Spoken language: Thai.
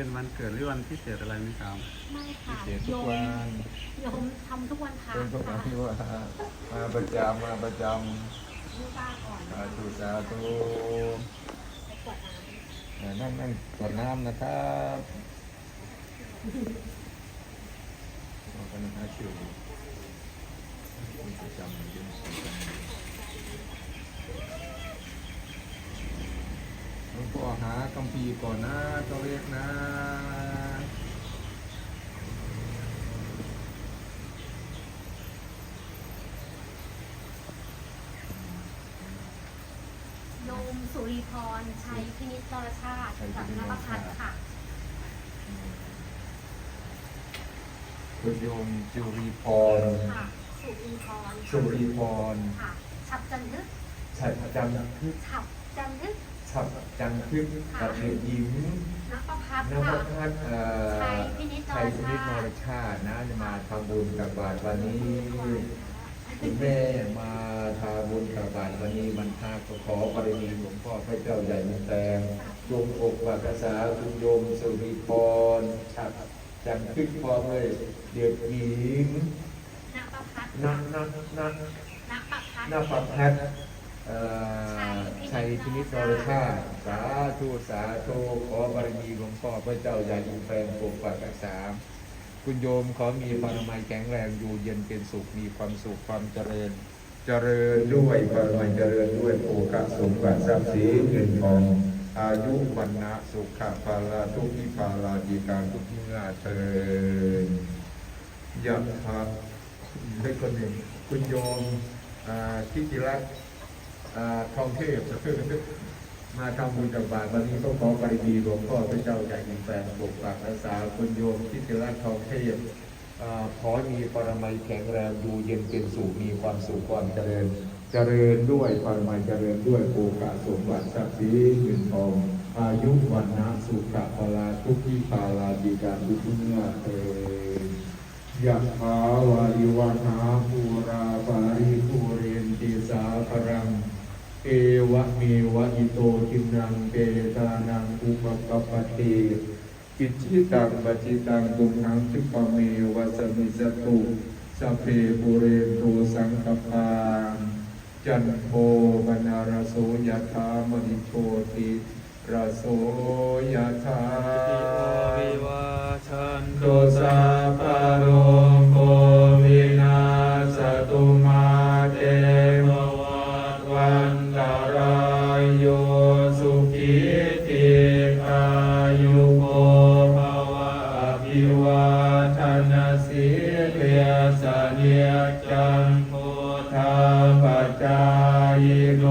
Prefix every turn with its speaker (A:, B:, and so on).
A: เป็นวันเกิดหรือวันพิเศษอะไรไหมครับ
B: ไม่ค่ะ
C: เสียทุกวัน
B: โยมทำทุกวันพระ
C: เป็นทุก
B: ค่ะ
C: วันที่ว่ามาประจำมาประจ
B: ลูกป้าก่อนำ
C: สาธุสาธุ
B: ไปกวดน้
C: เอ่อนั่งนั่งกดน้ำนะครับเอากันนะชิวเป็นประจำเย็นประจำหล วงพ่อหาคัมภีร์ก่อนนะตัวเล็กนะำ
B: โยมสุริพรชัยพินิจตรชาติจากนภพัฒน์ค่ะ
C: คุณโยมจุรีพร
B: ค่ะ สุริพร
C: สุรีพร
B: ค่ะ ฉับจันทึก
C: ฉัดจันทึก
B: ฉับจันทึก
C: ฉับจันทึกกับเด็กหญิง
B: นภพัฒน์
C: น
B: ค่ะ
C: ภัสเอ่อ
B: ชัยพินิจนรชาติ
C: ชัยพินิจนรชาตินะจะมาทำบุญกับบาทวันนี้คุณแม่มาทำบุญกับบาทวันนี้มันพาก็ขอปริมีหลวงพ่อพระเจ้าใหญ่เมืองแตงจงอกวากษาคุณโยมสุริพรฉัดจันทึกพร้อมเลยเด็กหญิง
B: นภพัฒน์
C: นักนักนัก
B: นภพัฒน์
C: หน้าปักแพทย์เอ่อ ชัยพินิจนรชาติสาธุสาธุขอบารมีหลวงพ่อพระเจ้าใหญ่ยิงแปลงปกปักรักษาคุณโยมขอมีปรมัยแข็งแรงอยู่เย็นเป็นสุขมีความสุขความเจริญ เจริญด้วยปรมัยเจริญด้วยโอกาสสมบัติทรัพย์สินเงินทองอายุวันนะสุขภาลาทุกขิภาลาดีการทุกเมื่อเทินยะถาให้คนหนึ่งคุณโยมอ่าทิติรัตน์ อ่าทองเทพมาทำบุญกับบาทวันนี้ก็ขอปริมีหลวงพ่อพระเจ้าใหญ่ยิงแปลงปกปักรักษาคุณโยมทิติรัตน์ทองเทพอ่าขอมีปรมัยแข็งแรงอยู่เย็นเป็นสุขมีความสุขความเจริญ เจริญด้วยปรมัยเจริญด้วยโอกาสสมบัติทรัพย์สินเงินทองอายุวันนะสุขภาลาทุกที่ภาลาดีการทุกเมื่อเถิดยะถาวาริวหาภูราปาริภูเรนติสาพรัง เอวะเมวะอิโตทินังเปตานังอุปกปปติกิจิตังปจิตังตุมหังคิปะเมวะสมิสตุสัพเพปุเรนโตสังกปาจันโทบนารโสยะธามณิโชติระโสยะธา
A: วิวาชัน
C: โตสา ทานสิเตียสเนียจังโพธาปจจายโน